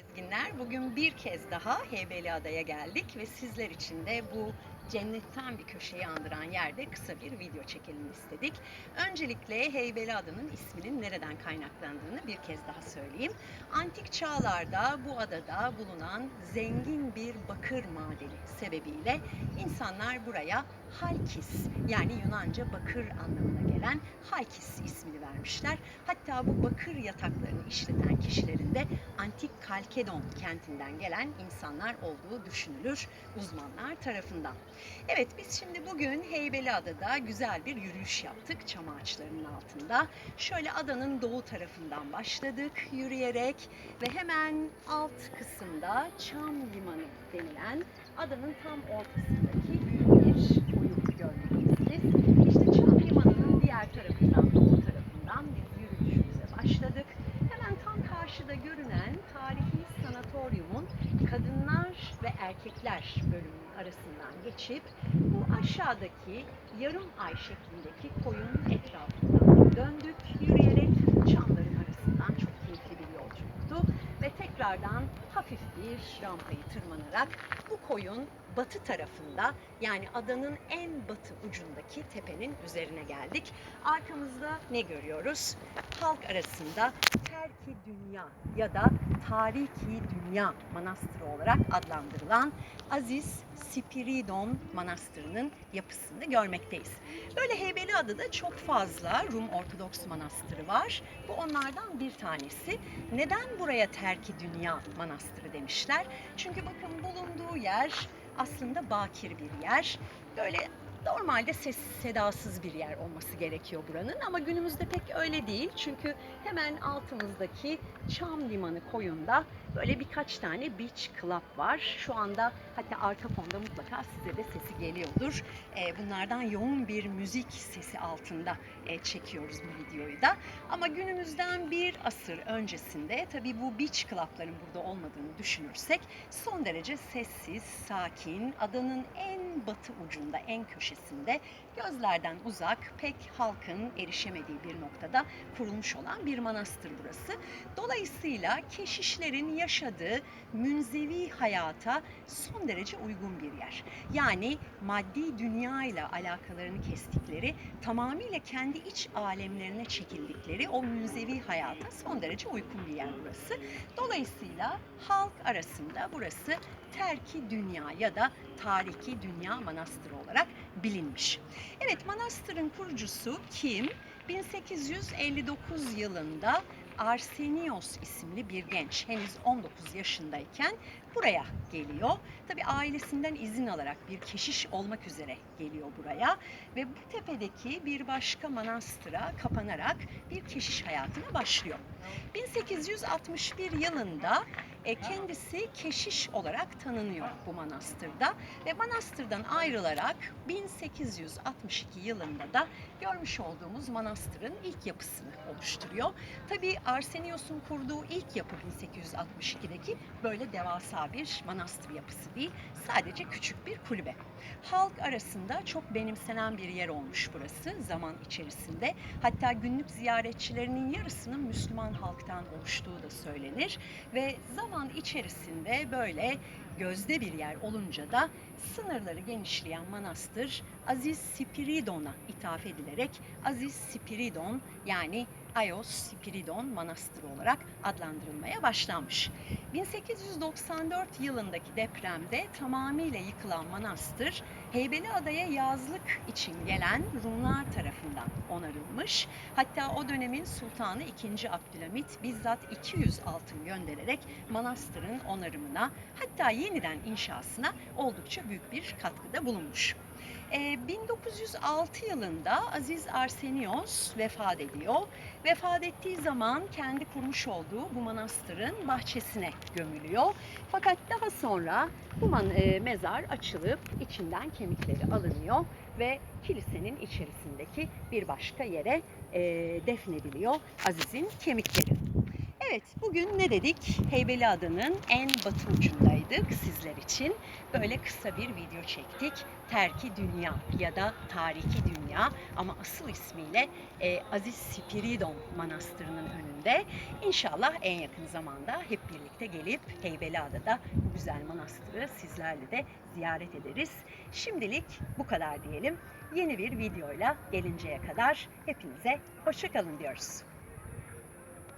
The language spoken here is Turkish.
Ezginler bugün bir kez daha Heybeliada'ya geldik ve sizler için de bu cennetten bir köşeyi andıran yerde kısa bir video çekelim istedik. Öncelikle Heybeliada'nın isminin nereden kaynaklandığını bir kez daha söyleyeyim. Antik çağlarda bu adada bulunan zengin bir bakır madeni sebebiyle insanlar buraya Halkis yani Yunanca bakır anlamına gelen Halkis ismini vermişler. Hatta bu bakır yataklarını işleten kişilerin de antik Kalkedon kentinden gelen insanlar olduğu düşünülür uzmanlar tarafından. Evet biz şimdi bugün Heybeliada'da güzel bir yürüyüş yaptık çam ağaçlarının altında. Şöyle adanın doğu tarafından başladık yürüyerek ve hemen alt kısımda Çam Limanı denilen adanın tam ortasındaki büyük bir koyu görmektesiniz. İşte Çam Limanı'nın diğer tarafından, doğu tarafından biz yürüyüşümüze başladık. Hemen tam karşıda görünen tarihi sanatoryumun kadınlar ve erkekler bölümünün arasından geçip bu aşağıdaki yarım ay şeklindeki koyun etrafından döndük yürüyerek çamların arasından çok keyifli bir yolculuktu ve tekrardan hafif bir rampayı tırmanarak bu koyun batı tarafında yani adanın en batı ucundaki tepenin üzerine geldik. Arkamızda ne görüyoruz? Halk arasında Terki Dünya ya da Tariki Dünya Manastırı olarak adlandırılan Aziz Spiridon Manastırı'nın yapısını görmekteyiz. Böyle Heybeliada'da çok fazla Rum Ortodoks Manastırı var. Bu onlardan bir tanesi. Neden buraya Terki Dünya Manastırı demişler? Çünkü bakın bulunduğu yer aslında bakir bir yer. Böyle normalde sessiz sedasız bir yer olması gerekiyor buranın ama günümüzde pek öyle değil. Çünkü hemen altımızdaki Çam Limanı koyunda böyle birkaç tane beach club var. Şu anda hatta arka fonda mutlaka size de sesi geliyordur. Ee, bunlardan yoğun bir müzik sesi altında e, çekiyoruz bu videoyu da. Ama günümüzden bir asır öncesinde tabii bu beach club'ların burada olmadığını düşünürsek son derece sessiz, sakin, adanın en batı ucunda, en köşesinde gözlerden uzak, pek halkın erişemediği bir noktada kurulmuş olan bir manastır burası. Dolayısıyla keşişlerin yaşadığı münzevi hayata son derece uygun bir yer. Yani maddi dünya ile alakalarını kestikleri, tamamıyla kendi iç alemlerine çekildikleri o münzevi hayata son derece uygun bir yer burası. Dolayısıyla halk arasında burası Terki Dünya ya da Tariki Dünya Manastırı olarak bilinmiş. Evet manastırın kurucusu kim? 1859 yılında Arsenios isimli bir genç henüz 19 yaşındayken buraya geliyor. Tabi ailesinden izin alarak bir keşiş olmak üzere geliyor buraya ve bu tepedeki bir başka manastıra kapanarak bir keşiş hayatına başlıyor. 1861 yılında e, kendisi keşiş olarak tanınıyor bu manastırda ve manastırdan ayrılarak 1862 yılında da görmüş olduğumuz manastırın ilk yapısını oluşturuyor. Tabii Arsenios'un kurduğu ilk yapı 1862'deki böyle devasa bir manastır yapısı değil, sadece küçük bir kulübe. Halk arasında çok benimsenen bir yer olmuş burası zaman içerisinde. Hatta günlük ziyaretçilerinin yarısının Müslüman halktan oluştuğu da söylenir ve zaman içerisinde böyle gözde bir yer olunca da sınırları genişleyen manastır Aziz Spiridon'a ithaf edilerek Aziz Spiridon yani Ayos Spiridon Manastırı olarak adlandırılmaya başlanmış. 1894 yılındaki depremde tamamıyla yıkılan manastır Heybeliada'ya yazlık için gelen Rumlar tarafından onarılmış. Hatta o dönemin Sultanı II. Abdülhamit bizzat 200 altın göndererek manastırın onarımına hatta yeniden inşasına oldukça büyük bir katkıda bulunmuş. Ee, 1906 yılında Aziz Arsenios vefat ediyor. Vefat ettiği zaman kendi kurmuş olduğu bu manastırın bahçesine gömülüyor. Fakat daha sonra bu man- e, mezar açılıp içinden kemikleri alınıyor ve kilisenin içerisindeki bir başka yere e, defnediliyor Aziz'in kemikleri. Evet, bugün ne dedik? Heybeliada'nın en batı ucundaydık sizler için. Böyle kısa bir video çektik. Terki Dünya ya da Tariki Dünya ama asıl ismiyle e, Aziz Spiridon Manastırı'nın önünde. İnşallah en yakın zamanda hep birlikte gelip Heybeliada'da bu güzel manastırı sizlerle de ziyaret ederiz. Şimdilik bu kadar diyelim. Yeni bir videoyla gelinceye kadar hepinize hoşçakalın diyoruz.